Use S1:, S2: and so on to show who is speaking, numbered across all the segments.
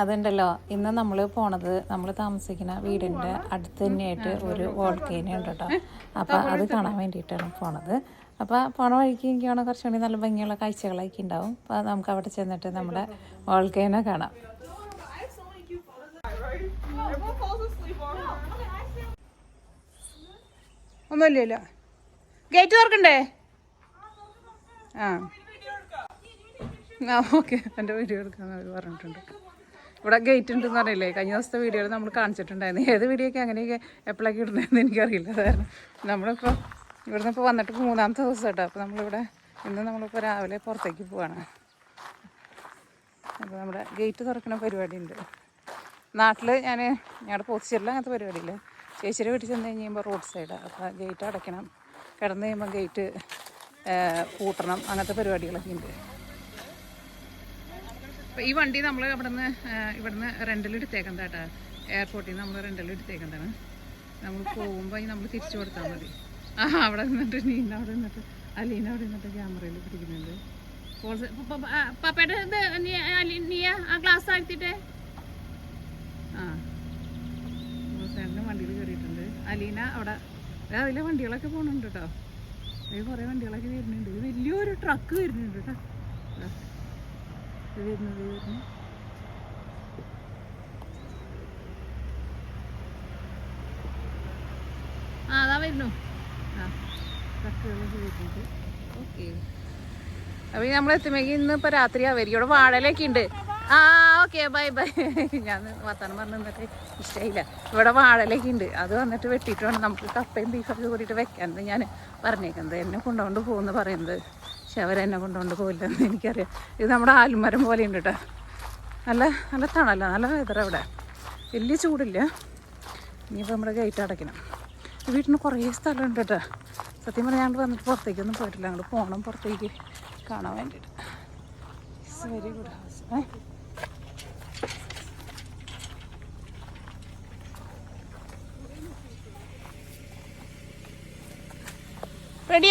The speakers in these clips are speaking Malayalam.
S1: അതുണ്ടല്ലോ. ഇന്ന് നമ്മൾ പോണത് നമ്മൾ താമസിക്കുന്ന വീടിന്റെ അടുത്ത് തന്നെയായിട്ട് ഒരു വോൾക്കേന ഉണ്ട് കേട്ടോ. അപ്പോൾ അത് കാണാൻ വേണ്ടിയിട്ടാണ് പോണത്. അപ്പോൾ പോണ വഴിക്ക് എനിക്കാണ് കുറച്ചുകൂടി നല്ല ഭംഗിയുള്ള കാഴ്ചകളൊക്കെ ഉണ്ടാവും. അപ്പോൾ നമുക്ക് അവിടെ ചെന്നിട്ട് നമ്മുടെ വോൾക്കേന കാണാം.
S2: ഒന്നുമില്ല ഗേറ്റ് തുറക്കണ്ടേ? ആ. ഓക്കെ. എന്റെ വീഡിയോ എടുക്കാമെന്ന് അവർ പറഞ്ഞിട്ടുണ്ട്. ഇവിടെ ഗേറ്റ് ഉണ്ടെന്ന് പറഞ്ഞില്ലേ കഴിഞ്ഞ ദിവസത്തെ വീഡിയോയിൽ നമ്മൾ കാണിച്ചിട്ടുണ്ടായിരുന്നു. ഏത് വീഡിയോയ്ക്ക് അങ്ങനെയൊക്കെ എപ്പോഴൊക്കെ ഇടുന്നതെന്ന് എനിക്കറിയില്ല. കാരണം നമ്മളിപ്പോൾ ഇവിടുന്ന് ഇപ്പോൾ വന്നിട്ട് മൂന്നാമത്തെ ദിവസം കേട്ടോ. അപ്പോൾ നമ്മളിവിടെ ഇന്ന് നമ്മളിപ്പോൾ രാവിലെ പുറത്തേക്ക് പോവാണ്. അപ്പോൾ നമ്മുടെ ഗേറ്റ് തുറക്കുന്ന പരിപാടി ഉണ്ട് നാട്ടിൽ ഞാൻ ഞങ്ങളുടെ പോസ്റ്റിയറിൽ അങ്ങനത്തെ പരിപാടിയില്ല. ചേച്ചിയുടെ വീട്ടിൽ ചെന്ന് കഴിയുമ്പോൾ റോഡ് സൈഡാണ് അപ്പോൾ ഗേറ്റ് അടയ്ക്കണം. കിടന്ന് കഴിയുമ്പോൾ ഗേറ്റ് കൂട്ടണം അങ്ങനത്തെ പരിപാടികളൊക്കെ ഉണ്ട്. അപ്പോൾ ഈ വണ്ടി നമ്മൾ ഇവിടുന്ന് ഇവിടുന്ന് റെന്റിൽ എടുത്തേക്കണ്ട കേട്ടോ എയർപോർട്ടിൽ നിന്ന് നമ്മൾ റെന്റിൽ എടുത്തേക്കണ്ടാണ് നമ്മൾ പോകുമ്പോൾ നമ്മൾ തിരിച്ചു കൊടുത്താൽ മതി. ആ അവിടെ നിന്നിട്ട് നീന അവിടെ നിന്നിട്ട് അലീന അവിടെ നിന്നിട്ട് ക്യാമറയിൽ പിടിക്കുന്നുണ്ട്.
S3: ആ ഗ്ലാസ്
S2: ആ വണ്ടിയിൽ കയറിയിട്ടുണ്ട്. അലീന അവിടെ രാവിലെ വണ്ടികളൊക്കെ പോകുന്നുണ്ട് കേട്ടോ. കുറേ വണ്ടികളൊക്കെ വരുന്നുണ്ട്. വലിയൊരു ട്രക്ക് വരുന്നുണ്ട് കേട്ടോ. ഇത് വരുന്നു
S3: ആ അതാ വരുന്നു
S2: ആ ട്രക്കുകളൊക്കെ വരുന്നുണ്ട് ഓക്കെ അപ്പോൾ നമ്മൾ എത്തുമെങ്കിൽ ഇന്ന് ഇപ്പോൾ രാത്രിയാവും ഇവിടെ വാഴലൊക്കെ ഉണ്ട്. ആ ഓക്കെ ബൈ ബൈ. ഞാൻ വർത്താനം പറഞ്ഞു നിന്നിട്ട് ഇഷ്ടമായില്ല ഇവിടെ വാഴലൊക്കെ ഉണ്ട്. അത് വന്നിട്ട് വെട്ടിയിട്ട് വേണം. നമുക്ക് കപ്പയും ബീഫൊക്കെ കൂടിയിട്ട് വെക്കാൻ. ഞാൻ പറഞ്ഞേക്കുന്നത് എന്നെ കൊണ്ടുകൊണ്ട് പോകുമെന്ന് പറയുന്നത്. പക്ഷെ അവരെന്നെ കൊണ്ടുകൊണ്ട് പോയില്ലെന്ന് എനിക്കറിയാം. ഇത് നമ്മുടെ ആൽമരം പോലെ ഉണ്ട് കേട്ടോ. നല്ല നല്ല തണല നല്ല വെതറ അവിടെ. വലിയ ചൂടില്ല. ഇനിയിപ്പോൾ നമ്മുടെ ഗേറ്റ് അടയ്ക്കണം. വീട്ടിന് കുറേ സ്ഥലമുണ്ട് കേട്ടോ. സത്യം പറഞ്ഞാൽ ഞങ്ങൾ വന്നിട്ട് പുറത്തേക്കൊന്നും പോയിട്ടില്ല. ഞങ്ങൾ പോകണം പുറത്തേക്ക് കാണാൻ വേണ്ടിയിട്ട്. വെരി ഗുഡ് ഹൗസ് ഏ? റെഡി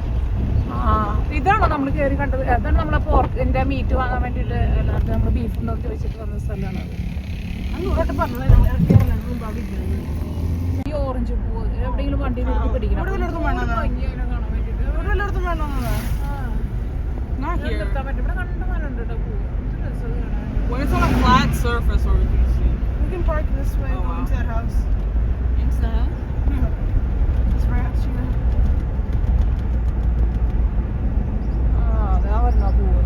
S2: ആ ഇതാണോ നമ്മൾ കയറി കണ്ടത് അതാണ് നമ്മളെ പോർക്കിന്റെ മീറ്റ് വാങ്ങാൻ വേണ്ടിയിട്ട് നമ്മൾ ബീഫ് നോക്കി വെച്ചിട്ട് വന്ന സ്ഥലമാണ് അത്.
S4: പറഞ്ഞത്
S2: ഈ ഓറഞ്ച് പൂ എവിടെയെങ്കിലും വണ്ടി പിടിക്കണം
S4: ഇവിടെ വല്ലയിടത്തും വേണോ അത്?
S2: ഭംഗിയായിട്ട് കാണാൻ വേണ്ടിയിട്ട്
S4: ഇവിടെ വല്ലയിടത്തും വേണമെന്നതാ? Not
S2: ഇവിടെ
S4: here.
S2: നിർത്താൻ പറ്റും ഇവിടെ കണ്ടമാനുണ്ട് കേട്ടോ പൂ എന്ത് രസം ഇത് കാണാൻ.
S5: When it's on a flat surface where we can see.
S4: We can park this way,
S5: Oh, wow.
S4: into that house.
S5: Into the house?
S4: This ranch here.
S2: പൂവ്.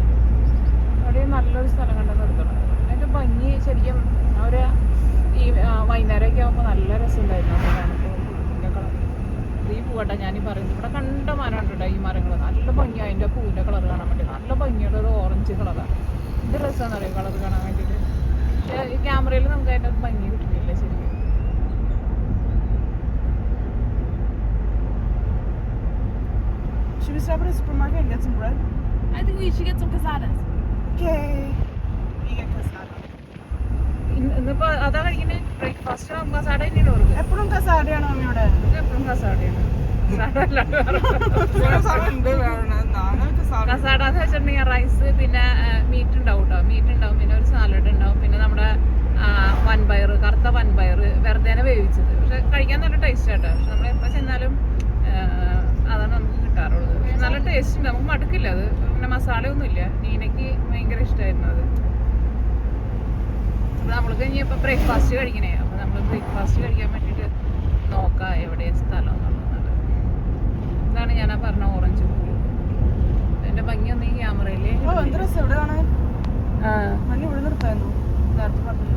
S2: അവിടെ നല്ലൊരു സ്ഥലം കണ്ട് നിർത്തണം ഭംഗി ശരിക്കും ഒരു ഈ വൈകുന്നേരമൊക്കെ ആകുമ്പോൾ നല്ല രസമുണ്ടായിരുന്നു അവിടെ കളർ. ഈ പൂവട്ടെ ഞാനീ പറയുന്നത് ഇവിടെ കണ്ട മരം ഈ മരങ്ങൾ നല്ല ഭംഗി അതിന്റെ പൂവിന്റെ കളർ കാണാൻ നല്ല ഭംഗിയുള്ള ഒരു ഓറഞ്ച് കളറാണ് ഇത് രസമാണ് അറിയാം? കളർ കാണാൻ വേണ്ടിയിട്ട് പക്ഷേ ഈ ക്യാമറയിൽ നമുക്ക് അതിന്റെ ഭംഗി കിട്ടുന്നില്ല ശരിക്കും.
S4: Should we stop at a supermarket? And get some bread?
S3: I think we should get some casadas.
S4: Okay. You get casada.
S2: ഇന്ന് ഇന്നിപ്പോൾ അതാ കഴിക്കുന്നത് ബ്രേക്ക്ഫാസ്റ്റ് കസാട തന്നെയാണ് ഓർക്ക്
S4: എപ്പോഴും കസാരയാണോ അമ്മയുടെ
S2: എപ്പോഴും കസാടയാണ് കസാട എന്ന് വെച്ചിട്ടുണ്ടെങ്കിൽ റൈസ് പിന്നെ മീറ്റ് ഉണ്ടാവും കേട്ടോ മീറ്റ് ഉണ്ടാവും പിന്നെ ഒരു സാലഡ് ഉണ്ടാവും പിന്നെ നമ്മുടെ വൻപയർ കറുത്ത വൻപയർ വെറുതെ വേവിച്ചത്. പക്ഷെ കഴിക്കാൻ നല്ല ടേസ്റ്റ് ആട്ടോ. പക്ഷെ നമ്മൾ എപ്പോൾ ചെന്നാലും അതാണ് നമുക്ക് കിട്ടാറുള്ളത്. നല്ല ടേസ്റ്റ് ഉണ്ട്. നമുക്ക് മടുക്കില്ല അത്. പിന്നെ മസാലയൊന്നുമില്ല. നീനയ്ക്ക് ഭയങ്കര ഇഷ്ടമായിരുന്നു അത്. അപ്പോൾ നമ്മൾ കഴിഞ്ഞപ്പോൾ ബ്രേക്ക്ഫാസ്റ്റ് കഴിക്കണേ. അപ്പോൾ നമ്മൾ ബ്രേക്ക്ഫാസ്റ്റ് കഴിക്കാൻ വേണ്ടിയിട്ട് നോക്കാം എവിടെ സ്ഥലം എന്നുള്ളത്. ഇതാണ് ഞാൻ ആ പറഞ്ഞ ഓറഞ്ച് പൂ എന്റെ ഭംഗിയൊന്നും ഈ ക്യാമറയിൽ
S4: ഓ എന്ത് രസം ഇവിടെ കാണാൻ മഞ്ഞ ഇവിടെ നിർത്തായിരുന്നു നേരത്തെ പറഞ്ഞു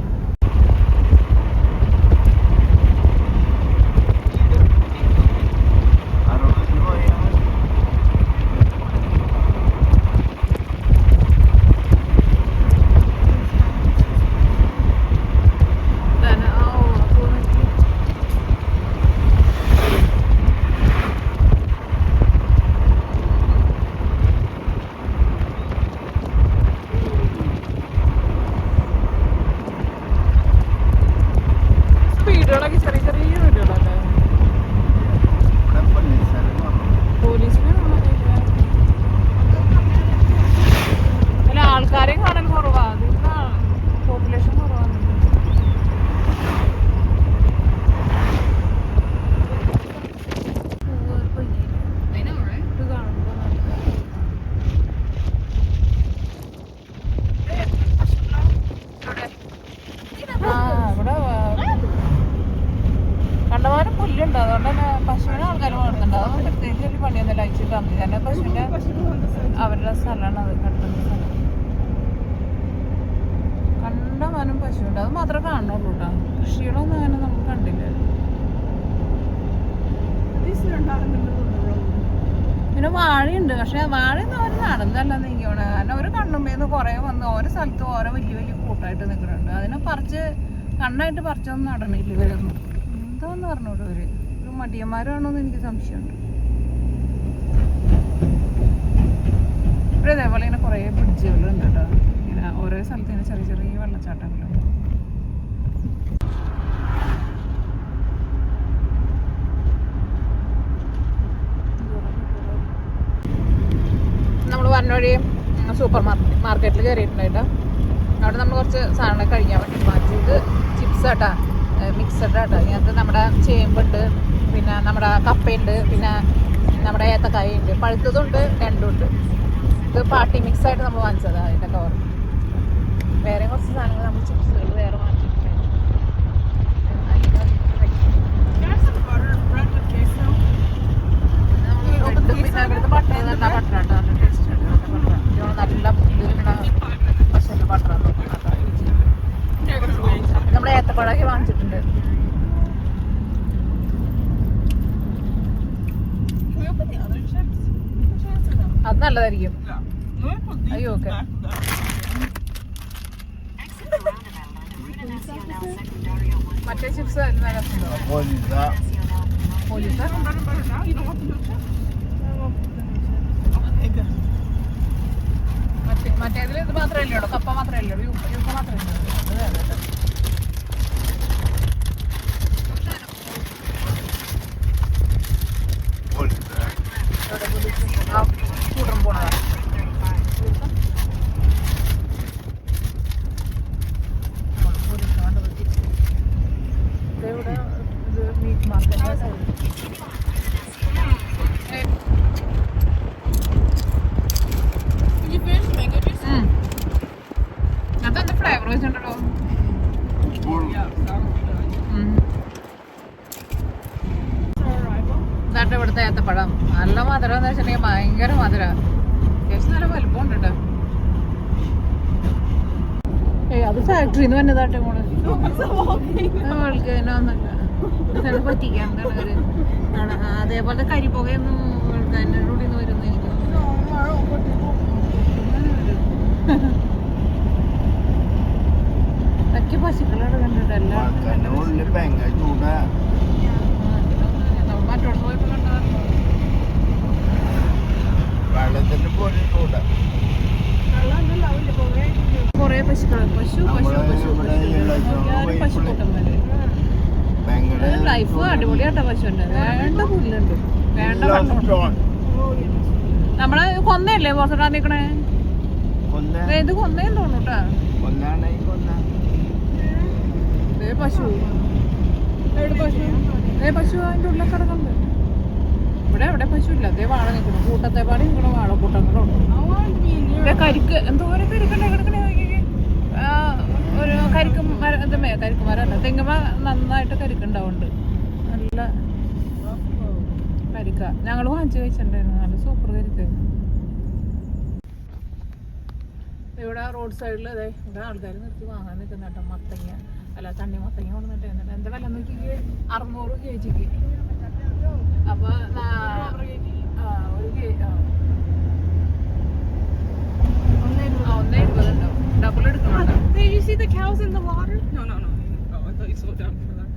S2: അതുകൊണ്ട് തന്നെ പശുവിനെ ആൾക്കാർ വളർത്തുന്നുണ്ട് അതൊന്നും പ്രത്യേകിച്ച് ഒരു അയച്ചു തന്നു കാരണം പശുവിന്റെ അവരുടെ സ്ഥലമാണ് അത് കിടക്കുന്ന സ്ഥലം കണ്ടമാനം പശുവുണ്ട്. അത് മാത്രമേ കാണുള്ളൂ കേട്ടോ. കൃഷികളൊന്നും അങ്ങനെ നമുക്ക് കണ്ടില്ല. പിന്നെ വാഴയുണ്ട്. പക്ഷെ വാഴയൊന്നും അവർ നടന്നല്ല നീങ്ങിയോണ് കാരണം അവർ കണ്ണുമ്പേന്ന് കുറേ വന്ന് ഓരോ സ്ഥലത്ത് ഓരോ വലിയ വലിയ കൂട്ടായിട്ട് നിൽക്കുന്നുണ്ട്. അതിനെ പറിച്ച് കണ്ണായിട്ട് പറിച്ചൊന്നും നടണില്ല ഇവരൊന്നും. എന്താന്ന് പറഞ്ഞോളൂ ഇവർ? ഒരു മടിയന്മാരാണോന്ന് എനിക്ക് സംശയമുണ്ട്. ഇവിടെ ഇതേപോലെ ഇങ്ങനെ കുറേ ബ്രിഡ്ജുകളുണ്ട് കേട്ടോ. ഇങ്ങനെ ഓരോ സ്ഥലത്ത് ഇങ്ങനെ ചെറിയ ചെറിയ വെള്ളച്ചാട്ടങ്ങളുണ്ട് നമ്മൾ പറഞ്ഞ വഴി സൂപ്പർ മാർക്കറ്റ് മാർക്കറ്റിൽ കയറിയിട്ടുണ്ടായിട്ടോ അവിടെ നമ്മൾ കുറച്ച് സാധനങ്ങൾ കഴിക്കാൻ വേണ്ടി ഇത് ചിപ്സ് ആട്ടാ. മിക്സഡ് ആട്ടോ. ഇതിനകത്ത് നമ്മുടെ ചേമ്പുണ്ട് പിന്നെ നമ്മുടെ കപ്പയുണ്ട് പിന്നെ നമ്മുടെ ഏത്തക്കായ ഉണ്ട്. പഴുത്തതുണ്ട് രണ്ടുണ്ട് ഇത് പാർട്ടി മിക്സ് ആയിട്ട് നമ്മൾ വാങ്ങിച്ചത് അതിന്റെ കവർ വേറെ കുറച്ച് സാധനങ്ങൾ നമ്മൾ ചിപ്സുകൾ വേറെ വാങ്ങിച്ചിട്ടുണ്ട്. നമ്മുടെ അത്
S5: we that.
S2: മറ്റേ ചിപ്സ് മറ്റേതിൽ ഇത് മാത്രമല്ലേ ഉള്ളൂ. കപ്പ മാത്രമല്ലേ ഉള്ളൂ. യൂക്ക മാത്രമല്ലേ ഉള്ളൂ അത് വേറെ കേട്ടോ. എവിടെ പോലീസ്? ആ സ്കൂട്ടറും പോണതാ ഇവിടെ ഇത് മീറ്റ് മാർക്കറ്റിന്റെ side
S4: Did you finish the mango juice?
S2: അതെന്താ ഫ്ലേവർ വെച്ചിട്ടുണ്ടല്ലോ
S5: Yeah, sour cream.
S2: ഇതാട്ട് ഇവിടുത്തെ ഏത്തപ്പഴം നല്ല മധുരം എന്ന് വെച്ചിട്ടുണ്ടെങ്കിൽ ഭയങ്കര മധുരം അത്യാവശ്യം നല്ല വലുപ്പമുണ്ട് കേട്ടോ ഏയ് ഫാക്ടറിന്ന് വന്നതാട്ടെ മോൾ. അവൾക്ക് തന്നെ ഒന്നല്ല പറ്റിക്കാൻ എന്താണ് ഒരു ആണ്. കരിപ്പുകയൊന്നും അവൾക്ക് അതിന്റെ ഉള്ളിൽ നിന്ന് വരുന്ന എനിക്ക്. ഇതൊക്കെ പശുക്കളോട് കണ്ടിട്ട് എല്ലാം മറ്റോട് പോയപ്പോ കണ്ടതാണ് കൊറേ പശുക്കൾ പശു പശു പശു പശു. പശുക്കൂട്ടന്മാര് ലൈഫ് അടിപൊളിയാട്ടോ പശുവിന്റെ വേണ്ട പുല്ലുണ്ട്. വേണ്ട നമ്മളെ കൊന്നയല്ലേ പുറത്തിട്ടാ നിക്കണേ? ഇത് കൊന്നേന്ന് തോന്നുട്ടാ ദേ പശു. പശു? ദേ പശു അതിന്റെ ഉള്ളിൽ കിടക്കുന്നുണ്ട്. ഇവിടെ എവിടെ പശു ഇല്ല അതേ വാഴ നിൽക്കണം കൂട്ടത്തെ പാടി നിൽക്കണ വാഴക്കൂട്ടങ്ങളുണ്ട് ഇവിടെ കരിക്ക് എന്തോരം കരിക്കണ്ടേ കിടക്കണേ നോക്കിക്കേ. ഒരു കരിക്കും മരം ഇതുമേ കരിക്ക് മരമല്ല തെങ്ങുമ നന്നായിട്ട് കരിക്കുണ്ടാവുന്നുണ്ട് നല്ല കരിക്ക. ഞങ്ങൾ വാങ്ങിച്ച് കഴിച്ചിട്ടുണ്ടായിരുന്നു നല്ല സൂപ്പർ കരിക്ക്. ഇവിടെ റോഡ് സൈഡിൽ അതെ ഇവിടെ ആൾക്കാർ നിർത്തി വാങ്ങാൻ നിൽക്കുന്ന കേട്ടോ മത്തങ്ങ. അല്ല തണ്ണി മത്തങ്ങ കൊണ്ടുവന്നിട്ട് എന്നിട്ട് എന്താ വില നോക്കി അറുന്നൂറ് കെ ജിക്ക് അപ്പൊ നാ- ആ, ഒരു കെ ആ ആ, ഒന്നേ ഇരുപതുണ്ടാവും
S4: double you see the cows in the water?
S5: No, no, no. Oh, I thought you slowed down for that.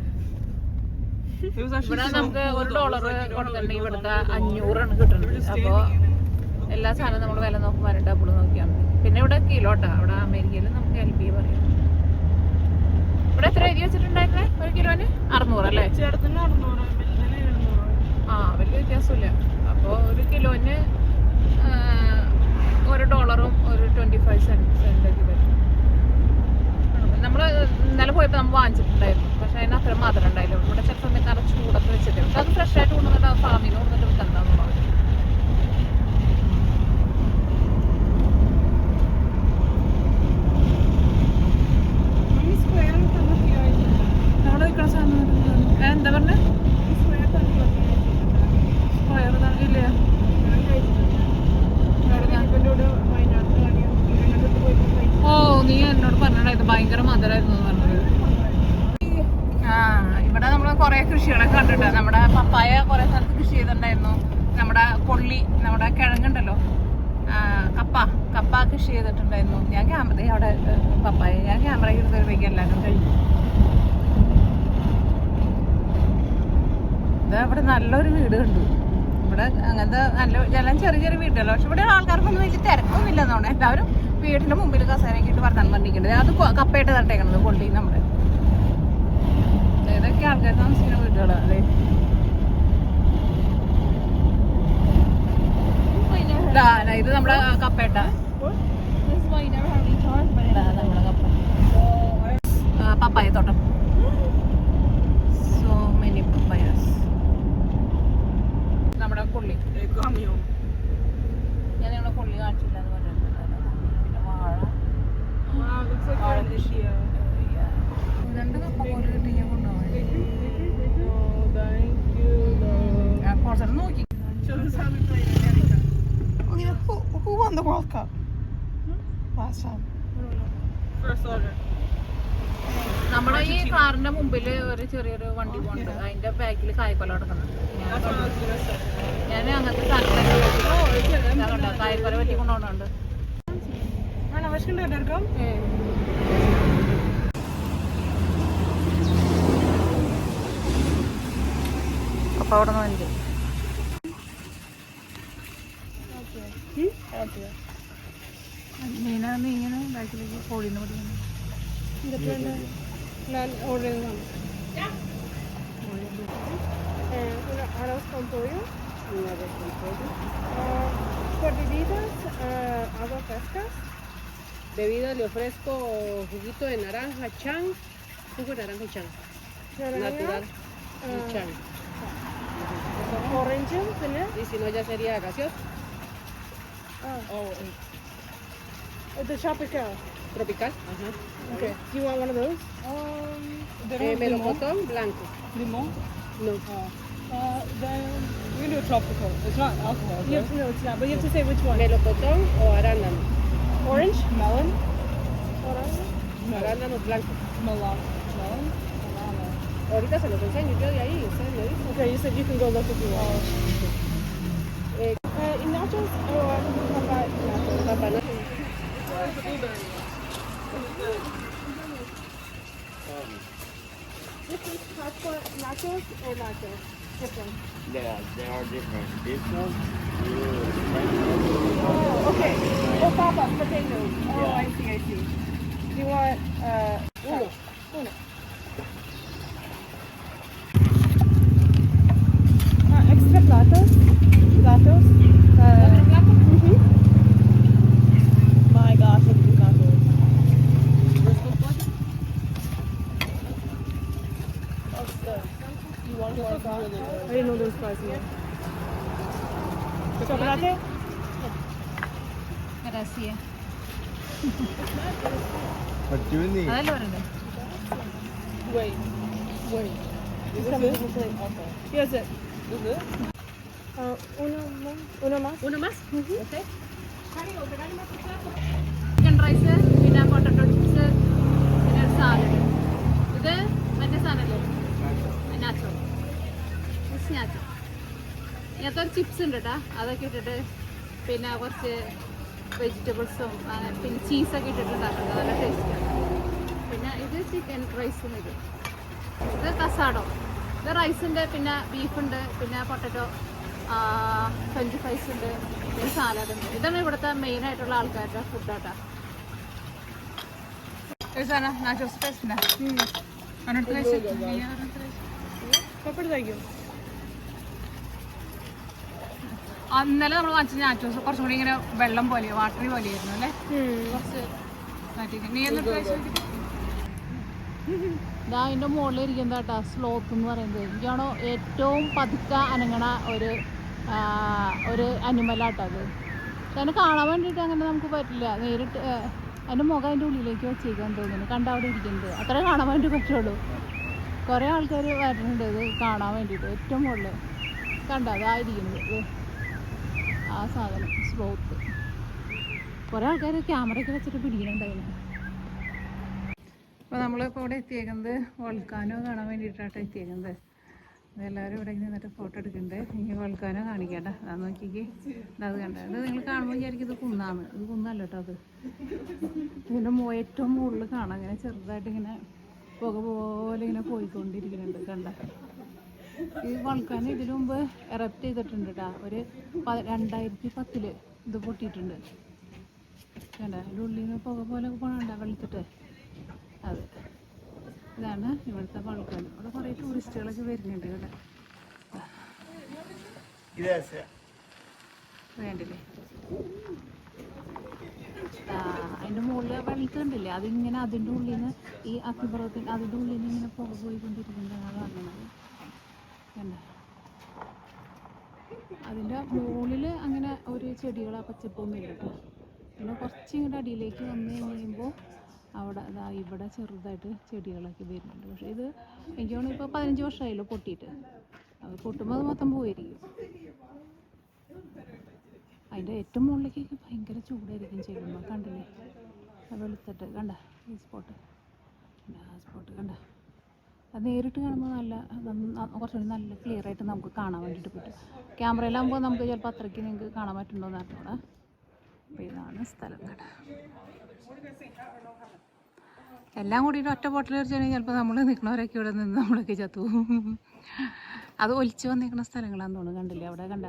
S5: It was actually
S2: ഇവിടെ
S5: so
S2: നമുക്ക്
S5: cool,
S2: ഒരു
S5: though. It
S2: dollar
S5: was like, you don't know
S2: കൊടുത്തിട്ടുണ്ടെങ്കിൽ ഇവിടുത്തെ
S5: goes in the
S2: അഞ്ഞൂറാണ്. കിട്ടുന്നത്
S5: just
S2: അപ്പോൾ
S5: standing in it.
S2: എല്ലാ സാധനവും നമ്മൾ വില നോക്കുമ്പോൾ ഡബിൾ നോക്കിയാൽ മതി പിന്നെ ഇവിടെ കിലോട്ടാ അവിടെ അമേരിക്കയിൽ നമുക്ക് എൽ പി പറയാം ഇവിടെ എത്ര എഴുതി വെച്ചിട്ടുണ്ടായിരുന്നേ ഒരു കിലോന് അറുന്നൂറ് അല്ലേ
S4: ചേട്ടത്തിന് അറുന്നൂറ് വലിയ എഴുന്നൂറ്
S2: ആ വലിയ വ്യത്യാസമില്ല അപ്പോൾ ഒരു കിലോന് ആ, ഒരു ഡോളറും ഒരു ട്വന്റി ഫൈവ് സെന്റ് സെന്റൊക്കെ വരും. നമ്മൾ ഇന്നലെ പോയപ്പോൾ നമ്മൾ വാങ്ങിച്ചിട്ടുണ്ടായിരുന്നു. പക്ഷെ അതിന് അത്ര മാത്രം ഉണ്ടായില്ല. ഇവിടെ ചില സമയത്ത് നല്ല ചൂടൊക്കെ വെച്ചിട്ട് പക്ഷെ അത് ഫ്രഷ് ആയിട്ട് കൊണ്ടുവന്നിട്ട് ഫാമിൽ നിന്ന് കൊണ്ടുവന്നിട്ട് വിൽക്കുന്നതാണെന്നുള്ളത് പറഞ്ഞു. എന്താ പറഞ്ഞത്
S4: ഈ സ്ക്വയർ തന്നെ
S5: ഭദ്രായിരുന്നു പറഞ്ഞത്
S2: ആ ഇവിടെ നമ്മൾ കുറെ കൃഷികളൊക്കെ കണ്ടിട്ട് നമ്മുടെ പപ്പായ കുറെ സ്ഥലത്ത് കൃഷി ചെയ്തിട്ടുണ്ടായിരുന്നു. നമ്മുടെ കൊള്ളി നമ്മുടെ കിഴങ്ങുണ്ടല്ലോ. കപ്പ കപ്പ കൃഷി ചെയ്തിട്ടുണ്ടായിരുന്നു. ഞാൻ ക്യാമറ അവിടെ പപ്പായ. ഞാൻ ക്യാമറയ്ക്ക് എടുത്ത് വരുമ്പോഴേക്കും എല്ലാവരും കഴിഞ്ഞു. ഇത് അവിടെ നല്ലൊരു വീട് കണ്ടു. ഇവിടെ അങ്ങനത്തെ നല്ല എല്ലാം ചെറിയ ചെറിയ വീടുകളോ. പക്ഷെ ഇവിടെ ആൾക്കാർക്കൊന്നും വലിയ തിരക്കൊന്നും ഇല്ലെന്നാണ് എല്ലാവരും വീടിന്റെ മുമ്പിൽ കസേരയൊക്കെ വർത്താനം പറഞ്ഞിരിക്കുന്നത് അത് കപ്പയിട്ട് തട്ടേക്കണത് കൊള്ളി നമ്മുടെ ഏതൊക്കെ ആൾക്കാർ താമസിക്കുന്ന വീടുകളാണ് അല്ലേ? ഇത് നമ്മുടെ കപ്പേട്ട. പപ്പായ തോട്ടം. സോ മെനി പപ്പായസ് നമ്മുടെ കൊള്ളി. ഞാൻ നിങ്ങളെ കൊള്ളി കാണിച്ചില്ല എന്ന് പറഞ്ഞിട്ടുണ്ടായിരുന്നു പിന്നെ വാഴ. രണ്ട് കപ്പ പോലെ കിട്ടി
S5: Oh.
S4: Who, who won the World Cup? Last time.
S5: First order.
S2: നമ്മുടെ ഈ കാറിന്റെ മുമ്പിൽ ഒരു ചെറിയൊരു വണ്ടി പോകുന്നുണ്ട് അതിന്റെ ബാക്കിൽ കായ്ക്കൊല
S5: say.
S2: ഞാൻ അങ്ങനത്തെ സാധനങ്ങളൊക്കെ കായ്ക്കൊല വെട്ടി കൊണ്ടുപോകുന്നുണ്ട്
S4: was je
S2: അപ്പൊ അവിടെ നിന്ന് വണ്ടി മീന നീ ഇങ്ങനെ ബാക്കിലേക്ക് കോഴിന്ന് പിടിക്കുന്നു
S4: ഞാൻ order one. Eh, una arroz con pollo. Un arroz con pollo. por bebidas, uh, agua fresca.
S6: Bebida le ofrezco juguito de naranja chan, jugo de naranja chan, natural y chan.
S4: Orange juice,
S6: Y si no ya sería gaseoso,
S4: Oh, the tropical.
S6: tropical. Ajá.
S4: Okay. Do you want one of those?
S6: Eh, melocotón blanco.
S5: Limon?
S6: No.
S5: Uh, then we can do a tropical. It's not alcohol,
S4: You have to know it's not, but you have to say which one.
S6: Melocotón o arándano.
S4: Orange?
S5: Melon?
S4: Orange?
S6: Arándano blanco.
S5: Melon?
S6: Ahorita se los enseño yo de ahí, ustedes me dicen.
S4: Okay, you said you can go look if you want.
S6: Eh,
S4: Uh, in nachos or papa nachos?
S6: papana-
S4: This is pasta nachos or nachos? Different.
S7: Yeah, they are different. This one, you
S4: Oh, okay. Oh, papa, potatoes. Oh, I see, I see. Do you want, uh,
S6: Uno.
S4: uno. platos, platos. Uh, My You want fries? I didn't know there was fries in there. Chocolate?
S2: Gracias.
S7: What do you need?
S5: Wait, wait.
S4: Is this
S5: coming?
S4: Yes, it.
S5: Is it?
S4: Uh, uno más. Uno más.
S6: Uno más. Okay.
S2: Chicken rice പിന്നെ പൊട്ടറ്റോ ചിപ്സ് പിന്നെ ഒരു സാലഡ് ഇത് മറ്റേ സാധനമല്ലേ നാച്ചോ നാച്ചോ ഇങ്ങനത്തെ ഒരു ചിപ്സ് ഉണ്ട് കേട്ടോ അതൊക്കെ ഇട്ടിട്ട് പിന്നെ കുറച്ച് വെജിറ്റബിൾസും പിന്നെ ചീസൊക്കെ ഇട്ടിട്ടുണ്ടാക്കുന്നത് നല്ല ടേസ്റ്റാണ് പിന്നെ ഇത് ചിക്കൻ റൈസും ഇത് ഇത് കസാഡോ ഇത് റൈസുണ്ട് പിന്നെ ബീഫുണ്ട് പിന്നെ പൊട്ടറ്റോ ഫ്രഞ്ച് ഫ്രൈസ് ഉണ്ട് പിന്നെ സാലഡ് ഉണ്ട് ഇതാണ് ഇവിടുത്തെ മെയിൻ ആയിട്ടുള്ള ആൾക്കാരുടെ ഫുഡാട്ടാ
S4: Papá
S2: അന്നലെ നമ്മൾ വാങ്ങിച്ച നാച്ചോസ് കുറച്ചും കൂടി ഇങ്ങനെ വെള്ളം പോലെ വാട്ടറി പോലെയായിരുന്നു അല്ലേ. നീ എന്നിട്ട്? ദാ അതിന്റെ കേട്ടോ സ്ലോത്ത് എന്ന് പറയുന്നത്. എനിക്കാണോ ഏറ്റവും പതുക്കെ അനങ്ങണ ഒരു ഒരു അനുമലാട്ടത് പക്ഷെ അതിനെ കാണാൻ വേണ്ടിയിട്ട് അങ്ങനെ നമുക്ക് പറ്റില്ല. നേരിട്ട് അതിന്റെ മുഖം അതിന്റെ ഉള്ളിലേക്ക് വെച്ചേക്കാൻ തോന്നുന്നു. കണ്ട അവിടെ ഇരിക്കുന്നത്. അത്രേ കാണാൻ വേണ്ടി പറ്റുള്ളൂ. കുറേ ആൾക്കാർ വരുന്നുണ്ട് ഇത് കാണാൻ വേണ്ടിയിട്ട്. ഏറ്റവും കൂടുതൽ കണ്ട? അതായിരിക്കുന്നത് ആ സാധനം. സ്ലോത്ത് കുറേ ആൾക്കാർ ക്യാമറയൊക്കെ വെച്ചിട്ട് പിടിക്കുന്നുണ്ടായിരുന്നു. അപ്പോൾ നമ്മളിപ്പോൾ ഇവിടെ എത്തിയേക്കുന്നത് വോൾക്കാനോ കാണാൻ വേണ്ടിയിട്ടാട്ടോ എത്തിയേക്കുന്നത്. അതെല്ലാവരും ഇവിടെ നിന്നിട്ട് ഫോട്ടോ എടുക്കണ്ടേ. ഇനി വോൾക്കാനോ കാണിക്കണ്ട. അത് നോക്കിക്കേ. അത് കണ്ട. ഇത് നിങ്ങൾ കാണുമ്പോൾ വിചാരിക്കും ഇത് കുന്നാണ്. ഇത് കുന്നല്ല കേട്ടോ അത്. ഇതിന്റെ മോ ഏറ്റവും മുകളിൽ കാണാം. ഇങ്ങനെ ചെറുതായിട്ട് ഇങ്ങനെ പുക പോലെ ഇങ്ങനെ പോയിക്കൊണ്ടിരിക്കുന്നുണ്ട്. കണ്ട. ഈ വൾക്കാൻ ഇതിനു മുമ്പ് എറപ്റ്റ് ചെയ്തിട്ടുണ്ട് കേട്ടോ ഒരു രണ്ടായിരത്തി പത്തിൽ ഇത് പൊട്ടിയിട്ടുണ്ട്. കണ്ട. അതിന്റെ ഉള്ളിൽ നിന്ന് പുക പോലെ പോകണ്ട വെളുത്തിട്ട് അത്. ഇതാണ് ഇവിടുത്തെ വൾക്കാൻ ഇവിടെ കുറേ ടൂറിസ്റ്റുകളൊക്കെ വരുന്നുണ്ട് ഇവിടെ. വേണ്ടില്ലേ? അതിന്റെ മുകളിൽ വെളുത്തുണ്ടില്ലേ അതിങ്ങനെ അതിന്റെ ഉള്ളിൽ നിന്ന് ഈ അഗ്നിപർവതത്തിന്റെ അതിന്റെ ഉള്ളിൽ നിന്ന് ഇങ്ങനെ പുക പോയിക്കൊണ്ടിരിക്കുന്നതാണ് പറഞ്ഞത് കണ്ട? അതിന്റെ മുകളിൽ അങ്ങനെ ഒരു ചെടികളാ ആ പച്ചപ്പും വരും കേട്ടോ പിന്നെ കുറച്ച് ഇങ്ങോട്ട് അടിയിലേക്ക് വന്നു കഴിയുമ്പോൾ അവിടെ അതാ ഇവിടെ ചെറുതായിട്ട് ചെടികളൊക്കെ വരുന്നുണ്ട്. പക്ഷെ ഇത് എനിക്ക് തോന്നുന്നു ഇപ്പോൾ പതിനഞ്ച് വർഷമായല്ലോ പൊട്ടിയിട്ട്. അത് പൊട്ടുമ്പോൾ അത് മൊത്തം പോയിരിക്കും. അതിന്റെ ഏറ്റവും മുകളിലേക്കൊക്കെ ഭയങ്കര ചൂടായിരിക്കും ചെല്ലുമ്പോൾ കണ്ടില്ലേ? വെളുത്തിട്ട് കണ്ട ഈ സ്പോട്ട് ആ സ്പോട്ട് കണ്ട. അത് നേരിട്ട് കാണുമ്പോൾ നല്ല കുറച്ചുകൂടി നല്ല ക്ലിയർ ആയിട്ട് നമുക്ക് കാണാൻ വേണ്ടിയിട്ട് പറ്റും. ക്യാമറയിലാകുമ്പോൾ നമുക്ക് ചിലപ്പോൾ അത്രയ്ക്ക് നിങ്ങൾക്ക് കാണാൻ പറ്റുന്നുണ്ടോ എന്ന് അറിഞ്ഞൂടാ. അപ്പോൾ ഇതാണ് സ്ഥലം കട എല്ലാം കൂടി ഒറ്റ ബോട്ടിൽ വെച്ചാണെങ്കിൽ ചിലപ്പോൾ നമ്മൾ നിൽക്കണവരൊക്കെ ഇവിടെ നിന്ന് നമ്മളൊക്കെ ചത്തു അത് ഒലിച്ച് വന്നിരിക്കുന്ന സ്ഥലങ്ങളാന്ന് തോന്നുന്നു. കണ്ടില്ലേ? അവിടെ കണ്ട?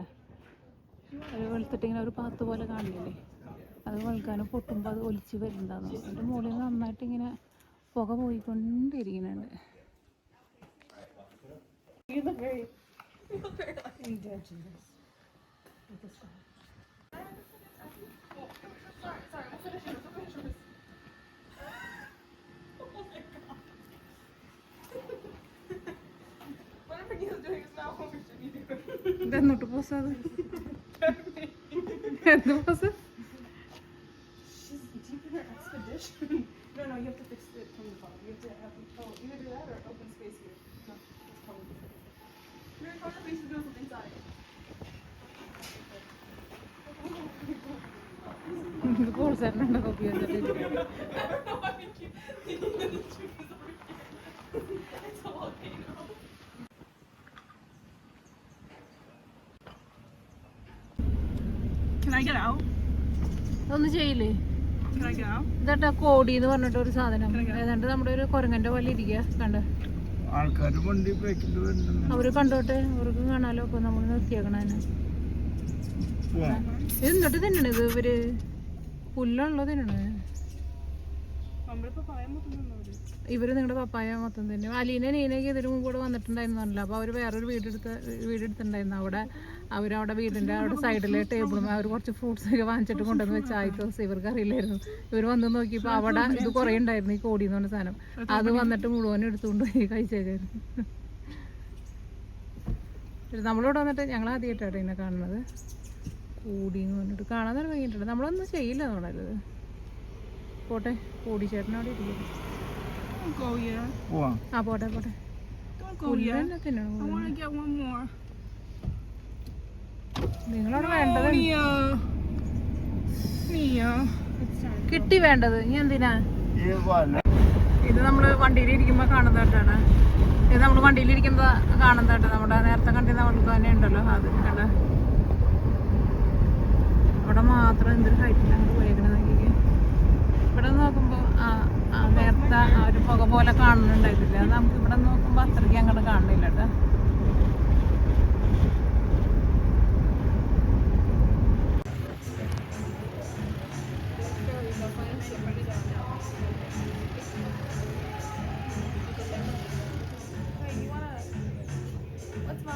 S2: ഒരു വെളുത്തിട്ടിങ്ങനെ ഒരു പാത്ത് പോലെ കാണില്ലേ? അത് വെളുക്കാനും പൊട്ടുമ്പോൾ അത് ഒലിച്ച് വരുന്നുണ്ടാകുന്നു അതിന്റെ മുകളിൽ നിന്ന് നന്നായിട്ട് ഇങ്ങനെ പുക പോയിക്കൊണ്ടിരിക്കുന്നുണ്ട്.
S5: Sorry, sorry, doing is not what we should
S2: ഇതെന്നോട്ട് പോസ് അത് എന്ത്
S5: pose no, no, you have to fix it from the bottom. You have to have oh, either do that or open space here. No, it's probably the We're going to do something inside.
S2: ചെയ്തിട്ട്
S5: I don't know the truth is over here. It's a volcano. Can I get out?
S2: ഒന്നും ചെയ്യില്ലേ?
S5: Can I get out?
S2: ഇതാട്ടാ കോടി എന്ന് പറഞ്ഞിട്ട് ഒരു സാധനം. ഏതാണ്ട് നമ്മുടെ ഒരു കുരങ്ങന്റെ പോലെ ഇരിക്കുക കണ്ട്?
S7: ആൾക്കാർ വണ്ടി ബ്രേക്കിൽ
S2: അവർ കണ്ടോട്ടെ? അവർക്ക് കാണാലോ? അപ്പൊ നമ്മൾ നിർത്തിയേക്കണേ
S7: പോവാം.
S2: ഇത് എന്നിട്ട് തിന്നണ ഇത് ഇവർ? പുല്ലുള്ളത് തിന്നണേ.
S5: നമ്മളിപ്പോ പറയാൻ പറ്റുന്നുണ്ടോ
S2: ഇവർ നിങ്ങളുടെ പപ്പായ മൊത്തം തന്നെ. അലീന നീനൊക്കെ ഇതിനു മുമ്പ് ഇവിടെ വന്നിട്ടുണ്ടായിരുന്നല്ലോ. അപ്പൊ അവർ വേറൊരു വീടെടുത്ത് വീടെടുത്തിട്ടുണ്ടായിരുന്നു. അവിടെ അവരവിടെ വീടിന്റെ അവിടെ സൈഡിലെ ടേബിളും അവർ കുറച്ച് ഫ്രൂട്ട്സ് ഒക്കെ വാങ്ങിച്ചിട്ട് കൊണ്ടുവന്ന് വെച്ച ദിവസം ഇവർക്ക് അറിയില്ലായിരുന്നു. ഇവർ വന്ന് നോക്കിയപ്പോൾ അവിടെ ഇത് കുറേ ഉണ്ടായിരുന്നു ഈ കോടി എന്ന് പറഞ്ഞ സാധനം. അത് വന്നിട്ട് മുഴുവൻ എടുത്തുകൊണ്ട് പോയി കഴിച്ചേക്കായിരുന്നു. നമ്മളോട് നമ്മളിവിടെ വന്നിട്ട് ഞങ്ങൾ ആദ്യമായിട്ടാണ് ഇതിനെ കാണുന്നത്. കൂടി എന്ന് പറഞ്ഞിട്ട് കാണാൻ തന്നെ ഭംഗിയിട്ടുണ്ട് നമ്മളൊന്നും ചെയ്യില്ല തോന്നരുത് പോട്ടെ കൂടി ചേട്ടൻ അവിടെ ഇരിക്കുന്നു.
S5: Don't go
S2: ആ പോട്ടെ പോട്ടെ. തിന്നണം
S5: One
S2: വേണ്ടത്. കിട്ടി വേണ്ടത്. ഇനി എന്തിനാ? ഇത് നമ്മൾ വണ്ടിയിൽ ഇരിക്കുമ്പോൾ കാണുന്നതായിട്ടാണ്. ഇത് നമ്മൾ വണ്ടിയിൽ ഇരിക്കുന്ന കാണുന്നതായിട്ട് നമ്മുടെ നേരത്തെ കണ്ടി നമ്മൾക്ക് തന്നെ ഉണ്ടല്ലോ അത് കണ്ട? അവിടെ മാത്രം എന്തൊരു ഹൈറ്റിലാണ് പോയേക്കണത് നോക്കിക്കേ. ഇവിടെ നോക്കുമ്പോൾ ആ ആ നേരത്തെ ആ ഒരു പുക പോലെ കാണുന്നുണ്ടായിട്ടില്ല അത് നമുക്ക് ഇവിടെ നോക്കുമ്പോൾ അത്രയ്ക്ക് അങ്ങോട്ട് കാണുന്നില്ല കേട്ടോ.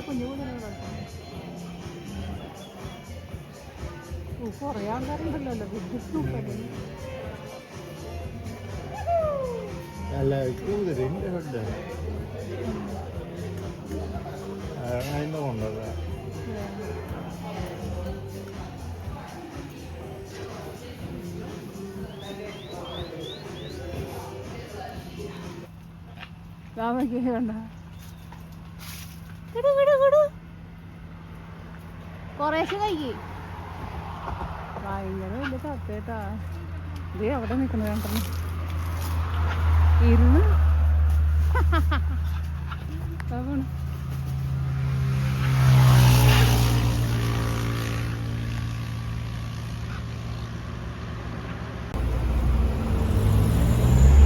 S5: കുഞ്ഞു കുഞ്ഞിനെ കുറേ ആൾക്കാരുണ്ടല്ലോ
S8: അല്ല
S5: അതിന്റെ കഴിക്ക് ഭയങ്കര വലിയ തത്തേട്ടാ ഇത് അവിടെ നിൽക്കുന്നത് രണ്ടെണ്ണം ഇരുന്ന്. ദാ പോണ്.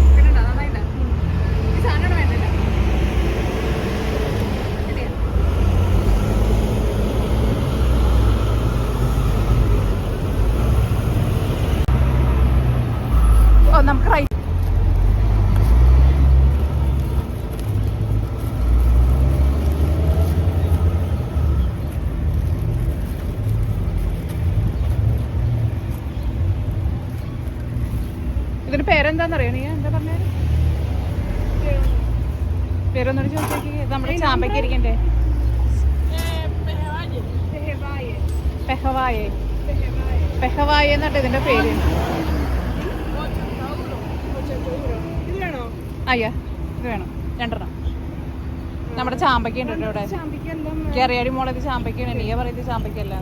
S5: ഇട്ടിട്ടുണ്ടോ? നന്നായിട്ടോ? ഈ സാധനം ഇവിടെ വേണ്ടല്ലോ. ശരിയാ? ഓ നമുക്ക് റൈറ്റ് ഇതിന്റെ പേരെന്താന്നറിയോ നീ എന്താ പറഞ്ഞത് പേരൊന്നോട് ചോദിച്ചേക്ക് നമ്മുടെ ചാമ്പയ്ക്ക് ഇരിക്കണ്ടേ? പെഹവായെ. പെഹവായ ഇതിന്റെ പേര്. അയ്യാ ഇത് വേണം. രണ്ടെണ്ണം. നമ്മുടെ ചാമ്പയ്ക്ക ഉണ്ട് ഇവിടെ. ചെറിയാടി മോളത് ചാമ്പയ്ക്കാണ് നീ പറയുന്നത് ചാമ്പക്കല്ല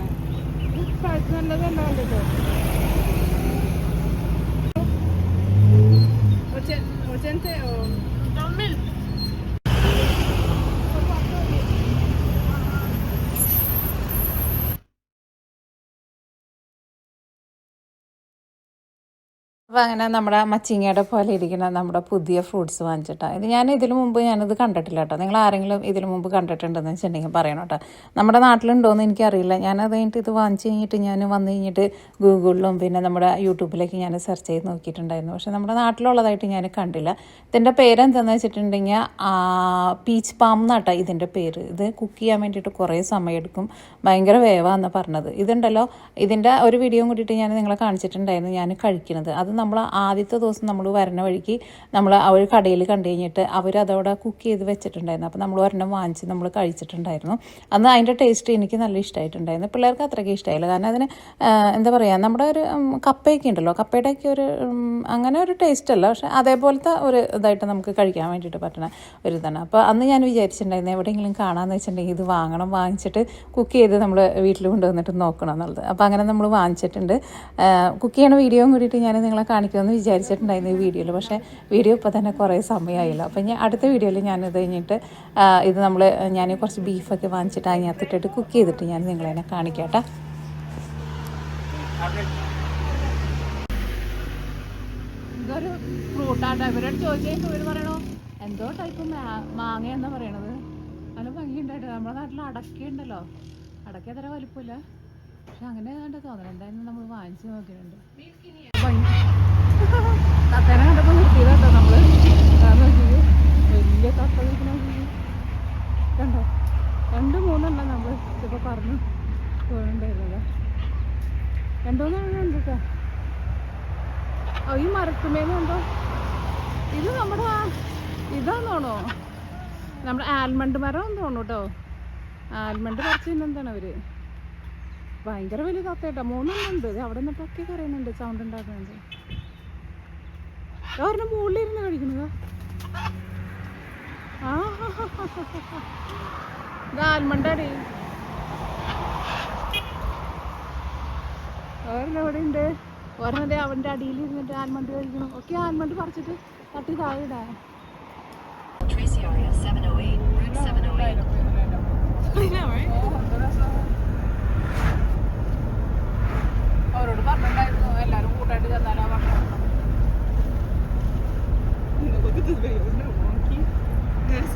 S9: ¿80
S2: അപ്പോൾ അങ്ങനെ നമ്മുടെ മച്ചിങ്ങയുടെ പോലെ ഇരിക്കുന്ന നമ്മുടെ പുതിയ ഫ്രൂട്ട്സ് വാങ്ങിച്ചിട്ടാണ് ഇത് ഞാൻ ഇതിനു മുമ്പ് ഞാനിത് കണ്ടിട്ടില്ല കേട്ടോ. നിങ്ങൾ ആരെങ്കിലും ഇതിനു മുമ്പ് കണ്ടിട്ടുണ്ടെന്ന് വെച്ചിട്ടുണ്ടെങ്കിൽ പറയണം കേട്ടോ. നമ്മുടെ നാട്ടിലുണ്ടോയെന്ന് എനിക്കറിയില്ല. ഞാൻ കഴിഞ്ഞിട്ട് ഇത് വാങ്ങിച്ച് കഴിഞ്ഞിട്ട് ഞാൻ വന്നു കഴിഞ്ഞിട്ട് ഗൂഗിളിലും പിന്നെ നമ്മുടെ യൂട്യൂബിലേക്ക് ഞാൻ സെർച്ച് ചെയ്ത് നോക്കിയിട്ടുണ്ടായിരുന്നു. പക്ഷേ നമ്മുടെ നാട്ടിലുള്ളതായിട്ട് ഞാൻ കണ്ടില്ല. ഇതിന്റെ പേരെന്താണെന്ന് വെച്ചിട്ടുണ്ടെങ്കിൽ പീച്ച് പാം എന്നാട്ടോ ഇതിന്റെ പേര്. ഇത് കുക്ക് ചെയ്യാൻ വേണ്ടിയിട്ട് കുറേ സമയമെടുക്കും ഭയങ്കര വേവാന്ന് പറഞ്ഞത്. ഇതുണ്ടല്ലോ ഇതിന്റെ ഒരു വീഡിയോ കൂടിയിട്ട് ഞാൻ നിങ്ങളെ കാണിച്ചിട്ടുണ്ടായിരുന്നു. ഞാൻ കഴിക്കുന്നത്. അത് നമ്മൾ ആദ്യത്തെ ദിവസം നമ്മൾ വരണ വഴിക്ക് നമ്മൾ ആ ഒരു കടയിൽ കണ്ടു കഴിഞ്ഞിട്ട് അവരതവിടെ കുക്ക് ചെയ്ത് വെച്ചിട്ടുണ്ടായിരുന്നു. അപ്പോൾ നമ്മൾ ഒരെണ്ണം വാങ്ങിച്ച് നമ്മൾ കഴിച്ചിട്ടുണ്ടായിരുന്നു. അന്ന് അതിന്റെ ടേസ്റ്റ് എനിക്ക് നല്ല ഇഷ്ടമായിട്ടുണ്ടായിരുന്നു പിള്ളേർക്ക് അത്രയ്ക്ക് ഇഷ്ടമായില്ല കാരണം അതിന് എന്താ പറയുക നമ്മുടെ ഒരു കപ്പയൊക്കെ ഉണ്ടല്ലോ. കപ്പയുടെയൊക്കെ ഒരു അങ്ങനെ ഒരു ടേസ്റ്റ് അല്ല. പക്ഷെ അതേപോലത്തെ ഒരു ഇതായിട്ട് നമുക്ക് കഴിക്കാൻ വേണ്ടിയിട്ട് പറ്റണ ഒരു ഇതാണ്. അപ്പോൾ അന്ന് ഞാൻ വിചാരിച്ചിട്ടുണ്ടായിരുന്നു എവിടെയെങ്കിലും കാണാമെന്ന് വെച്ചിട്ടുണ്ടെങ്കിൽ ഇത് വാങ്ങണം വാങ്ങിച്ചിട്ട് കുക്ക് ചെയ്ത് നമ്മൾ വീട്ടിൽ കൊണ്ടുവന്നിട്ട് നോക്കണം എന്നുള്ളത്. അപ്പോൾ അങ്ങനെ നമ്മൾ വാങ്ങിച്ചിട്ടുണ്ട്. കുക്ക് ചെയ്യണ വീഡിയോയും കൂടിയിട്ട് ഞാൻ നിങ്ങളെ കാണിക്കുമെന്ന് വിചാരിച്ചിട്ടുണ്ടായിരുന്നു ഈ വീഡിയോയിൽ. പക്ഷേ വീഡിയോ ഇപ്പോൾ തന്നെ കുറേ സമയമായില്ല. അപ്പോൾ ഞാൻ അടുത്ത വീഡിയോയിൽ ഞാനിത് കഴിഞ്ഞിട്ട് ഇത് നമ്മൾ ഞാൻ കുറച്ച് ബീഫൊക്കെ വാങ്ങിച്ചിട്ട് അതിനകത്തിട്ടിട്ട് കുക്ക് ചെയ്തിട്ട് ഞാൻ നിങ്ങളെ കാണിക്കാം
S5: ഇവർ എന്തോ ടൈപ്പ് മാങ്ങ എന്നാ പറയണത്. നല്ല ഭംഗിയുണ്ടായിട്ട് നമ്മുടെ നാട്ടിൽ അടക്കയുണ്ടല്ലോ. അടക്ക അത്ര വലിപ്പമില്ല. പക്ഷെ അങ്ങനെ കണ്ട തോന്നണം. എന്തായാലും നമ്മൾ വാങ്ങിച്ചു നോക്കിയിട്ടുണ്ട്. തത്തേനെ കണ്ടപ്പോൾ നിർത്തിയതാട്ടോ നമ്മൾ വലിയ തത്ത കണ്ടോ? രണ്ട് മൂന്നെണ്ണം നമ്മൾ ഇപ്പോൾ പറഞ്ഞു പോയിട്ടുണ്ടായിരുന്നത്. രണ്ടൂന്നെണ്ണം ഉണ്ട് കേട്ടോ ഓ ഈ മരത്തുമേലുണ്ടോ ഇത് നമ്മുടെ ഇതാണെന്നോണോ നമ്മുടെ ആൽമണ്ട് മരം തോന്നു കേട്ടോ. ആൽമണ്ട് കുറച്ച് പിന്നെന്താണ് അവർ. ഭയങ്കര വലിയ തത്തയാട്ടോ മൂന്നെണ്ണം ഉണ്ട് അവിടെ നിന്ന് പൊക്കി കറിയുന്നുണ്ട് സൗണ്ട് ഉണ്ടാക്കുന്നുണ്ട് അവരുടെ മുകളിലിരുന്ന് കഴിക്കുന്നത്. ആൽമണ്ടടി അവരുടെ അവിടെ ഉണ്ട്. ഓരോന്നേ അവന്റെ അടിയിൽ ഇരുന്നിട്ട് ആൽമണ്ട് കഴിക്കണം. ഒക്കെ ആൽമണ്ട് പറിച്ചിട്ട് തട്ടി താഴെ Tracy
S3: Aria 708, Route 708.
S2: I
S1: know,
S2: right? അവരോട് പറഞ്ഞിട്ടുണ്ടായിരുന്നു. എല്ലാവരും കൂട്ടായിട്ട് ചെന്നാലോ ഭക്ഷണം